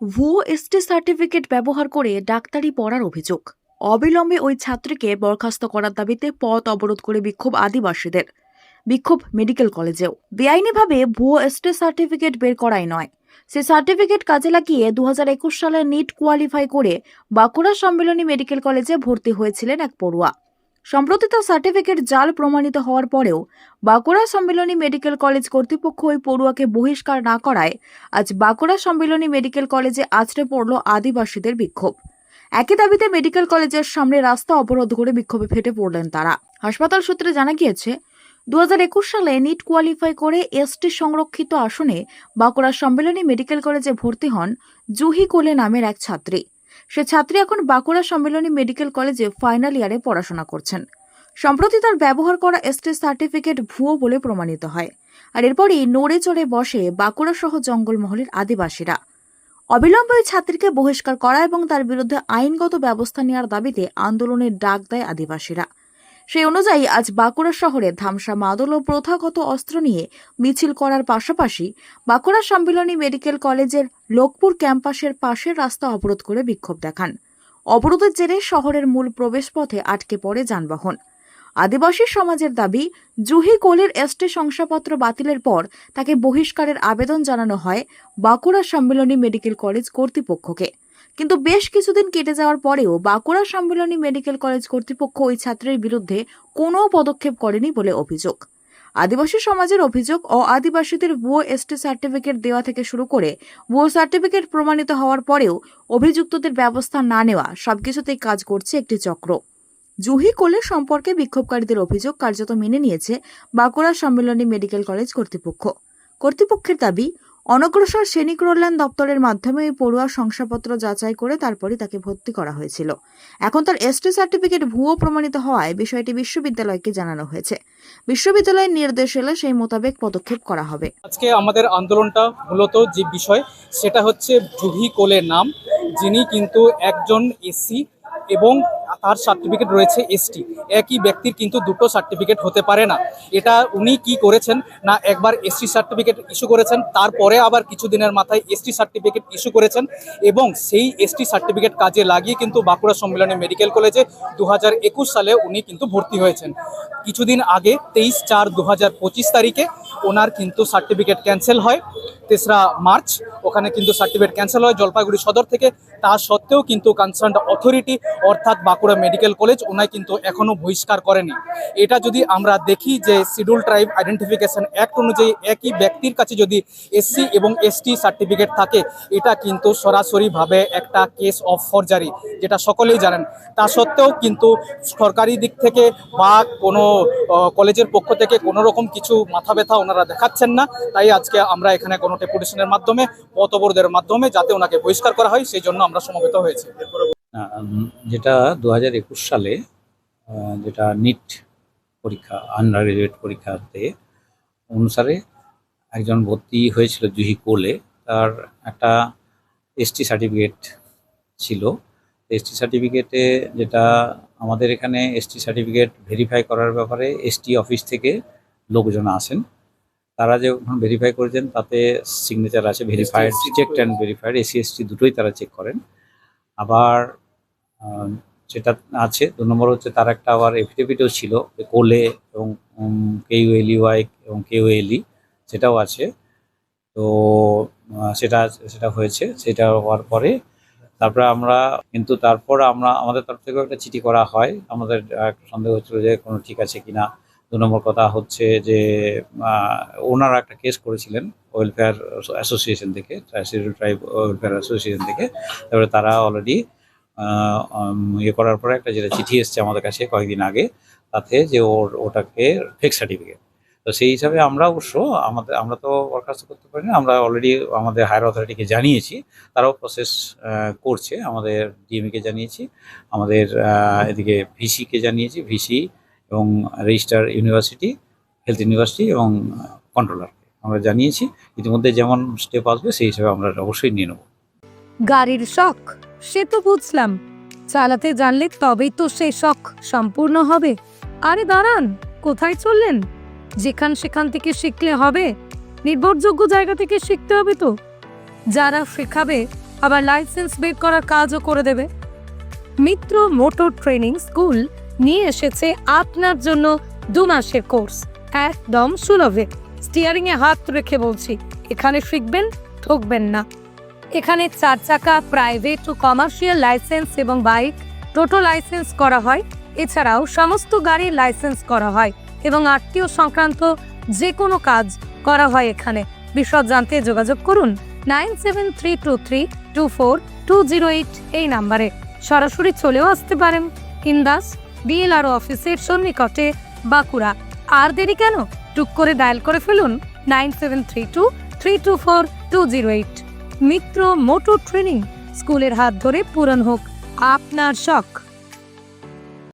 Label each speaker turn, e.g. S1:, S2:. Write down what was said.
S1: ভুয়ো ST certificate ব্যবহার করে ডাক্তারি পড়ার অভিযোগ। অবিলম্বে ওই ছাত্রীকে বরখাস্ত করার দাবিতে পথ অবরোধ করে বিক্ষোভ আদিবাসীদের। বিক্ষোভ মেডিকেল কলেজেও। বেআইনিভাবে ভুয়ো এসটি সার্টিফিকেট বের করাই নয়। সে সার্টিফিকেট কাজে লাগিয়ে দু হাজার একুশ সালে নিট কোয়ালিফাই করে বাঁকুড়া সম্মেলনী মেডিকেল কলেজে ভর্তি হয়েছিলেন এক পড়ুয়া। সম্প্রতি তার সার্টিফিকেট জাল প্রমাণিত হওয়ার পরেও বাঁকুড়া সম্মেলনী মেডিকেল কলেজ কর্তৃপক্ষ ওই পড়ুয়াকে বহিষ্কার না করায় আজ বাঁকুড়া সম্মেলনী মেডিকেল কলেজে আছড়ে পড়ল আদিবাসীদের বিক্ষোভ। একই দাবিতে মেডিকেল কলেজের সামনে রাস্তা অবরোধ করে বিক্ষোভে ফেটে পড়লেন তারা। হাসপাতাল সূত্রে জানা গিয়েছে দু হাজার একুশ সালে নিট কোয়ালিফাই করে এসটি সংরক্ষিত আসনে বাঁকুড়া সম্মেলনী মেডিকেল কলেজে ভর্তি হন জুহি কোলে নামের এক ছাত্রী। সে ছাত্রী এখন বাঁকুড়া সম্মেলনী মেডিকেল কলেজে ফাইনাল ইয়ারে পড়াশোনা করছেন। সম্প্রতি তার ব্যবহার করা এসটি সার্টিফিকেট ভুয়ো বলে প্রমাণিত হয়। আর এরপরই নড়ে চড়ে বসে বাঁকুড়া সহ জঙ্গলমহলের আদিবাসীরা। অবিলম্বে ওই ছাত্রীকে বহিষ্কার করা এবং তার বিরুদ্ধে আইনগত ব্যবস্থা নেওয়ার দাবিতে আন্দোলনের ডাক দেয় আদিবাসীরা। সেই অনুযায়ী আজ বাঁকুড়া শহরে ধামসা মাদল ও প্রথাগত অস্ত্র নিয়ে মিছিল করার পাশাপাশি বাঁকুড়া সম্মিলনী মেডিকেল কলেজের লোকপুর ক্যাম্পাসের পাশের রাস্তা অবরোধ করে বিক্ষোভ দেখান। অবরোধের জেরে শহরের মূল প্রবেশপথে আটকে পড়ে যানবাহন। আদিবাসী সমাজের দাবি, জুহি কোলের এসটি শংসাপত্র বাতিলের পর তাকে বহিষ্কারের আবেদন জানানো হয় বাঁকুড়া সম্মিলনী মেডিকেল কলেজ কর্তৃপক্ষকে। কিন্তু বেশ কিছুদিন কেটে যাওয়ার পরেও বাঁকুড়া সম্মিলনী মেডিকেল কলেজ কর্তৃপক্ষ ওই ছাত্রের বিরুদ্ধে কোনো পদক্ষেপ করেনি বলে অভিযোগ। আদিবাসী সমাজের অভিযোগ ও আদিবাসীদের ভুয়ো এসটি সার্টিফিকেট দেওয়া থেকে শুরু করে ভুয়ো সার্টিফিকেট প্রমাণিত হওয়ার পরেও অভিযুক্তদের ব্যবস্থা না নেওয়া সবকিছুতেই কাজ করছে একটি চক্র। জুহি কোলের সম্পর্কে বিক্ষোভকারীদের অভিযোগ কার্যত মেনে নিয়েছে বাঁকুড়া সম্মেলনী মেডিকেল কলেজ কর্তৃপক্ষ। কর্তৃপক্ষের দাবি অনগ্রসর সৈনিক কল্যাণ দপ্তরের মাধ্যমে ওই পড়ুয়ার শংসাপত্র যাচাই করে তারপরই তাকে ভর্তি করা হয়েছিল। এখন তার এসটি সার্টিফিকেট ভুয়ো প্রমাণিত হওয়ায় বিষয়টি বিশ্ববিদ্যালয়কে জানানো হয়েছে। বিশ্ববিদ্যালয়ের নির্দেশ এলে সেই মোতাবেক পদক্ষেপ করা হবে।
S2: আজকে আমাদের আন্দোলনটা মূলত যে বিষয়, সেটা হচ্ছে জুহি কোলের নাম, যিনি কিন্তু একজন এসসি এবং তার সার্টিফিকেট রয়েছে এসটি একই ব্যক্তির কিন্তু দুটো সার্টিফিকেট হতে পারে না। এটা উনি কি করেছেন না একবার এসটি সার্টিফিকেট ইস্যু করেছেন, তারপরে আবার কিছুদিনের মাথায় এসটি সার্টিফিকেট ইস্যু করেছেন এবং সেই এসটি সার্টিফিকেট কাজে লাগিয়ে কিন্তু বাঁকুড়া সম্মেলনী মেডিকেল কলেজে দু হাজার একুশ সালে উনি কিন্তু ভর্তি হয়েছেন। কিছুদিন আগে তেইশ চার দু তারিখে ওনার কিন্তু সার্টিফিকেট ক্যান্সেল হয়, তেসরা মার্চ ওখানে কিন্তু সার্টিফিকেট ক্যান্সেল হয় জলপাইগুড়ি সদর থেকে। তা সত্ত্বেও কিন্তু কনসার্ন অথরিটি অর্থাৎ বাঁকুড়া মেডিকেল কলেজ ওনায় কিন্তু এখনও বহিষ্কার করেনি। এটা যদি আমরা দেখি যে শিডিউল ট্রাইব আইডেন্টিফিকেশন অ্যাক্ট অনুযায়ী একই ব্যক্তির কাছে যদি এসসি এবং এসটি সার্টিফিকেট থাকে, এটা কিন্তু সরাসরিভাবে একটা কেস অফ ফরজারি যেটা সকলেই জানেন। তা সত্ত্বেও কিন্তু সরকারি দিক থেকে বা কোনো কলেজের পক্ষ থেকে কোনো রকম কিছু মাথা ব্যথা ওনারা দেখাচ্ছেন না। তাই আজকে আমরা এখানে কোনো ডেপুটেশনের মাধ্যমে পথ অবরোধের মাধ্যমে যাতে ওনাকে বহিষ্কার করা হয়, সেই জন্য আমরা সমবেত হয়েছি।
S3: যেটা দু হাজার একুশ সালে যেটা নিট পরীক্ষা আন্ডার গ্রাজুয়েট পরীক্ষাতে অনুসারে একজন ভর্তি হয়েছিল জুহি কোলে। তার একটা এসটি সার্টিফিকেট ছিল। এসটি সার্টিফিকেটে যেটা আমাদের এখানে এসটি সার্টিফিকেট ভেরিফাই করার ব্যাপারে এসটি অফিস থেকে লোকজন আসেন। তারা যখন ভেরিফাই করেছেন তাতে সিগনেচার আছে verified check and verified SC ST দুটোই তারা চেক করেন। আবার যেটা আছে। দু নম্বর হচ্ছে তার একটা আবার এফিডেভিটও ছিল কোলে এবং কেইউ এলি ওয়াই এবং কেইউ এলি সেটাও আছে। তো সেটা সেটা হয়েছে, সেটা হওয়ার পরে তারপরে আমরা, কিন্তু তারপর আমরা, আমাদের তরফ থেকেও একটা চিঠি করা হয়। আমাদের একটা সন্দেহ হচ্ছিল যে কোনো ঠিক আছে কিনা। দু নম্বর কথা হচ্ছে যে ওনারা একটা কেস করেছিলেন ওয়েলফেয়ার অ্যাসোসিয়েশন থেকে ট্রাইব ওয়েলফেয়ার অ্যাসোসিয়েশন থেকে। তারপরে তারা অলরেডি ইয়ে করার পরে একটা যেটা চিঠি এসছে আমাদের কাছে কয়েকদিন আগে, তাতে যে ওর, ওটাকে ফেক সার্টিফিকেট তো সেই হিসাবে আমরা অবশ্য আমাদের, আমরা তো বরখাস্ত করতে পারি না আমরা অলরেডি আমাদের হায়ার অথরিটিকে জানিয়েছি, তারাও প্রসেস করছে, আমাদের ডিএমকে জানিয়েছি, আমাদের এদিকে ভিসিকে জানিয়েছি ভিসি এবং রেজিস্টার ইউনিভার্সিটি হেলথ ইউনিভার্সিটি এবং কন্ট্রোলারকে আমরা জানিয়েছি, ইতিমধ্যে যেমন স্টেপ আসবে, সেই হিসাবে আমরা অবশ্যই নিয়ে নেব।
S4: গাড়ির শখ। সে তো বুঝলাম। চালাতে জানলে তবেই তো সেই শখ সম্পূর্ণ হবে। আরে দাঁড়ান, কোথায় চললেন? যেখান সেখান থেকে শিখলে হবে। নির্ভরযোগ্য জায়গা থেকে শিখতে হবে তো। যারা শেখাবে, আবার লাইসেন্স বের করার কাজও করে দেবে। মিত্র মোটর ট্রেনিং স্কুল নিয়ে এসেছে আপনার জন্য দু মাসের কোর্স, একদম সুলভে। স্টিয়ারিং এ হাত রেখে বলছি, এখানে শিখবেন, ঠকবেন না। এখানে চার চাকা প্রাইভেট ও কমার্শিয়াল লাইসেন্স এবং বাইক টোটো লাইসেন্স করা হয়। এছাড়াও সমস্ত গাড়ির লাইসেন্স করা হয় এবং আত্মীয় সংক্রান্ত যে কোনো কাজ করা হয় এখানে। বিশদ জানতে যোগাযোগ করুন nine seven three two three two four two zero eight এই নাম্বারে। সরাসরি চলেও আসতে পারেন ইন্দাস বিএলআরও অফিসের সন্নিকটে বাঁকুড়া। আর দেরি কেন? টুক করে ডায়াল করে ফেলুন nine seven three two three two four two zero eight. Mitra motor training. স্কুলের হাত ধরে পূরণ হোক। আপনার শখ।